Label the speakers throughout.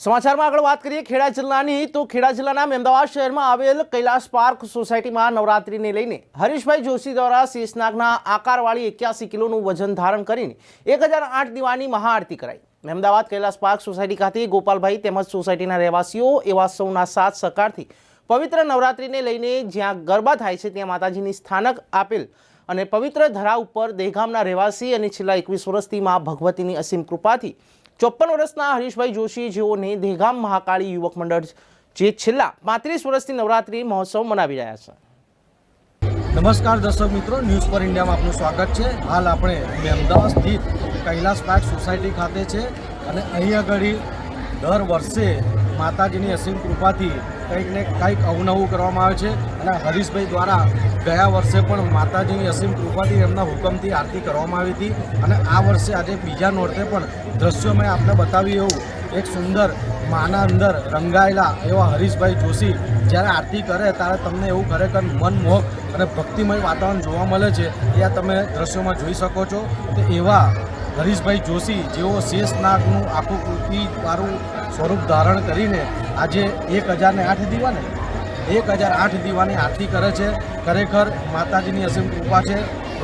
Speaker 1: સમાચારમાં આગળ વાત કરીએ ખેડા જિલ્લાની, તો ખેડા જિલ્લાના અમદાવાદ શહેરમાં આવેલ કૈલાસ પાર્ક સોસાયટીમાં નવરાત્રીને લઈને હરીશભાઈ જોશી દ્વારા શેષનાગના આકારવાળી એક્યાસી કિલોનું વજન ધારણ કરીને એક હજાર આઠ દીવાની મહાઆરતી કરાઈ. અમદાવાદ કૈલાસ પાર્ક સોસાયટી ખાતે ગોપાલભાઈ તેમજ સોસાયટીના રહેવાસીઓ એવા સૌના સાથ સહકારથી પવિત્ર નવરાત્રિને લઈને જ્યાં ગરબા થાય છે, ત્યાં માતાજીની સ્થાનક આપેલ અને પવિત્ર ધરા ઉપર દેહગામના રહેવાસી અને છેલ્લા એકવીસ વર્ષથી મા ભગવતીની અસીમ કૃપાથી ચોપ્પન વર્ષના હરીશભાઈ જોશી જેઓને દેગામ મહાકાળી યુવક મંડળ જે છેલ્લા પાંત્રીસ વર્ષથી નવરાત્રિ મહોત્સવ મનાવી રહ્યા છે.
Speaker 2: નમસ્કાર દર્શક મિત્રો, ન્યૂઝ પર ઇન્ડિયામાં આપનું સ્વાગત છે. હાલ આપણે બે અમદાવાદ સ્થિત કૈલાસ પાર્ક સોસાયટી ખાતે છે અને અહીં આગળ દર વર્ષે માતાજીની અસીમ કૃપાથી કંઈક ને કંઈક અવનવું કરવામાં આવે છે અને હરીશભાઈ દ્વારા ગયા વર્ષે પણ માતાજીની અસીમ કૃપાથી એમના હુકમથી આરતી કરવામાં આવી હતી અને આ વર્ષે આજે બીજા નોરતે પણ દ્રશ્યો મેં આપણે બતાવ્યું એવું એક સુંદર માના અંદર રંગાયેલા એવા હરીશભાઈ જોશી જ્યારે આરતી કરે ત્યારે તમને એવું ખરેખર મનમોહક અને ભક્તિમય વાતાવરણ જોવા મળે છે એ તમે દ્રશ્યોમાં જોઈ શકો છો. તો એવા હરીશભાઈ જોશી જેઓ શેષનાગનું આખું કૃતિવાળું સ્વરૂપ ધારણ કરીને આજે એક હજારને આઠ દીવાને, એક હજાર આઠ દીવાની આરતી કરે છે. ખરેખર માતાજીની અસીમ કૃપા છે.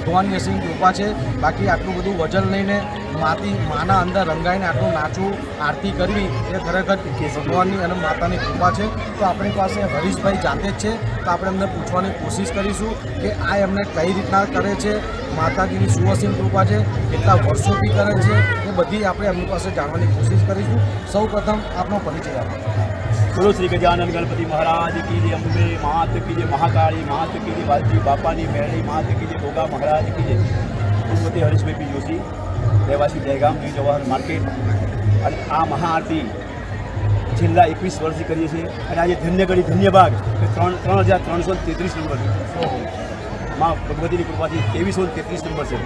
Speaker 2: ભગવાનની અસીમ કૃપા છે. બાકી આટલું બધું વજન લઈને માતી, માના અંદર રંગાઈને આટલું નાચવું, આરતી કરવી એ ખરેખર ભગવાનની અને માતાની કૃપા છે. તો આપણી પાસે હરીશભાઈ જાતે જ છે. તો આપણે એમને પૂછવાની કોશિશ કરીશું કે આ એમને કઈ રીતના કરે છે. માતાજીની સુઅસીમ કૃપા છે. કેટલા વર્ષોથી કરે છે. એ બધી આપણે એમની પાસે જાણવાની કોશિશ કરીશું. સૌ પ્રથમ આપનો પરિચય આપો.
Speaker 3: બોલો શ્રી ગજાનંદ ગણપતિ મહારાજ, કી જય અંબે, માત કી મહાકાળી, માત કી વાલજી બાપાની મેળી, માત કી જય ગોગા મહારાજ, કી જય હું હરીશભાઈ પી જોશી રહેવાસી દહેગામ ન્યૂ જવાહર માર્કેટ. અને આ મહાઆરતી છેલ્લા એકવીસ વર્ષથી કરીએ છીએ. અને આજે ધન્યગઢી ધન્યભાગ કે ત્રણ ત્રણ હજાર ત્રણસો તેત્રીસ નંબર. માં ભગવતીની કૃપાથી ત્રેવીસો તેત્રીસ નંબર છે.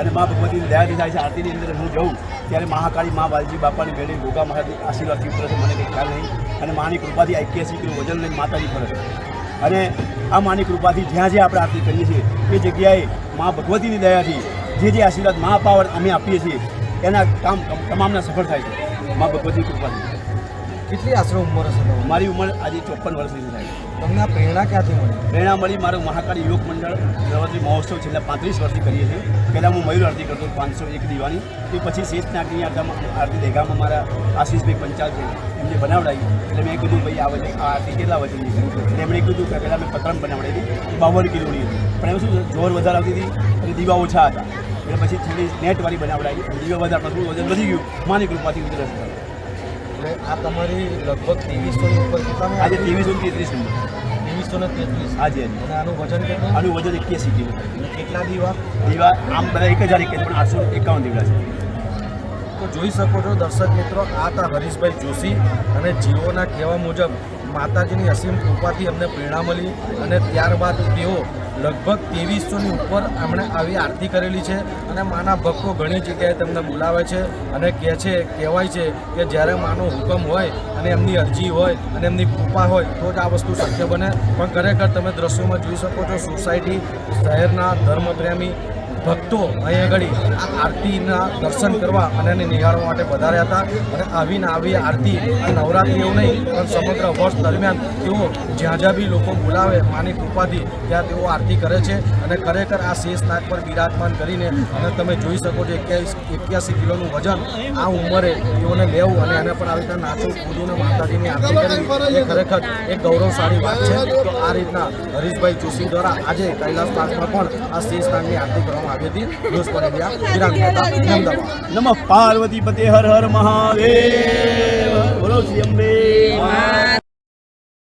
Speaker 3: અને મા ભગવતીની દયાથી થાય છે આરતીની અંદર હું જઉં ત્યારે મહાકાળી મા વાલજી બાપાની બેડી ગોગા મહારાજની આશીર્વાદ ઉતરે છે મને કંઈ ખ્યાલ નહીં. અને માની કૃપાથી એક્યાસી કિલો વજન લઈને માતાજી ફરે છે. અને આ માની કૃપાથી જ્યાં જ્યાં આપણે આરતી કરીએ છીએ એ જગ્યાએ મા ભગવતીની દયાથી જે જે આશીર્વાદ મા પાવર અમે આપીએ છીએ એના કામ તમામના સફળ થાય છે. મા ભગવતીની કૃપાથી.
Speaker 2: કેટલી આશરો ઉંમર હશે
Speaker 3: મારી ઉંમર આજે ચોપન વર્ષની થાય છે
Speaker 2: તમને આ પ્રેરણા ક્યાંથી મળી?
Speaker 3: પ્રેરણા મળી મારું મહાકાળી યુવક મંડળ નવરાત્રી મહોત્સવ છેલ્લા પાંત્રીસ વર્ષથી કરીએ છીએ. પહેલાં હું મયુર આરતી કરતો પાંચસો એક દીવાની તે પછી શેષ નાગની આરતી દેગામાં મારા આશીષભાઈ પંચાલ છે, એમને બનાવડાવી. એટલે મેં કીધું, ભાઈ, આ વજન, આ આરતી કેટલા વજનની એમણે કીધું કે પહેલાં મેં પતરમ બનાવડાવી હતી બાવન કિલોની હતી. પણ એમાં શું જોર વધારે આવતી હતી અને દીવા ઓછા હતા. એટલે પછી થોડી નેટવાળી બનાવડાવી દીવા વધારે વજન વધી ગયું. માની કૃપાથી ઉતરે છે.
Speaker 2: એટલે આ તમારી લગભગ ત્રેવીસો ઉપર કેટલાની
Speaker 3: આજે ત્રેવીસો તેત્રીસ
Speaker 2: ત્રેવીસો ને તેત્રીસ.
Speaker 3: આજે આજે.
Speaker 2: અને આનું વજન કેટલું?
Speaker 3: આનું વજન એક્યાસી કિલો
Speaker 2: અને કેટલા દીવા?
Speaker 3: દીવા આમ બધા એક હજાર એક પણ આઠસો એકાવન દીવડા છે.
Speaker 2: તો જોઈ શકો છો દર્શક મિત્રો આ હતા હરીશભાઈ જોશી અને જીઓના કહેવા મુજબ માતાજીની અસીમ કૃપાથી અમને પ્રેરણા મળી અને ત્યારબાદ તેઓ લગભગ ત્રેવીસોની ઉપર એમણે આવી આરતી કરેલી છે અને માના ભક્તો ઘણી જગ્યાએ તેમને બોલાવે છે અને કહે છે, કહેવાય છે કે જ્યારે માનો હુકમ હોય અને એમની અરજી હોય અને એમની કૃપા હોય તો જ આ વસ્તુ શક્ય બને. પણ ખરેખર તમે દ્રશ્યોમાં જોઈ શકો છો, સોસાયટી શહેરના ધર્મપ્રેમી ભક્તો અહીં આગળ આ આરતીના દર્શન કરવા અને એને નિહાળવા માટે વધાર્યા હતા. અને આવીને આવી આરતી નવરાત્રિ એવું નહીં, પણ સમગ્ર વર્ષ દરમિયાન તેઓ જ્યાં જ્યાં બી લોકો બોલાવે, માની કૃપાથી ત્યાં તેઓ આરતી કરે છે. અને ખરેખર આ શેષનાગ પર બિરાજમાન કરીને અને તમે જોઈ શકો છો એક્યાવીસ, એક્યાસી કિલોનું વજન આ ઉંમરે તેઓને લેવું અને એને પણ આવી રીતના નાચવું, કૂદવું માતાજીની આરતી કરવી, એ ખરેખર એક ગૌરવશાળી વાત છે. તો આ રીતના હરીશભાઈ જોશી દ્વારા આજે કૈલાસ પાર્કમાં પણ આ શેષનાગની આરતી કરવામાં
Speaker 3: નમઃ પાર્વતી પતે હર હર મહાદેવ. બોલો શ્રી અંબે.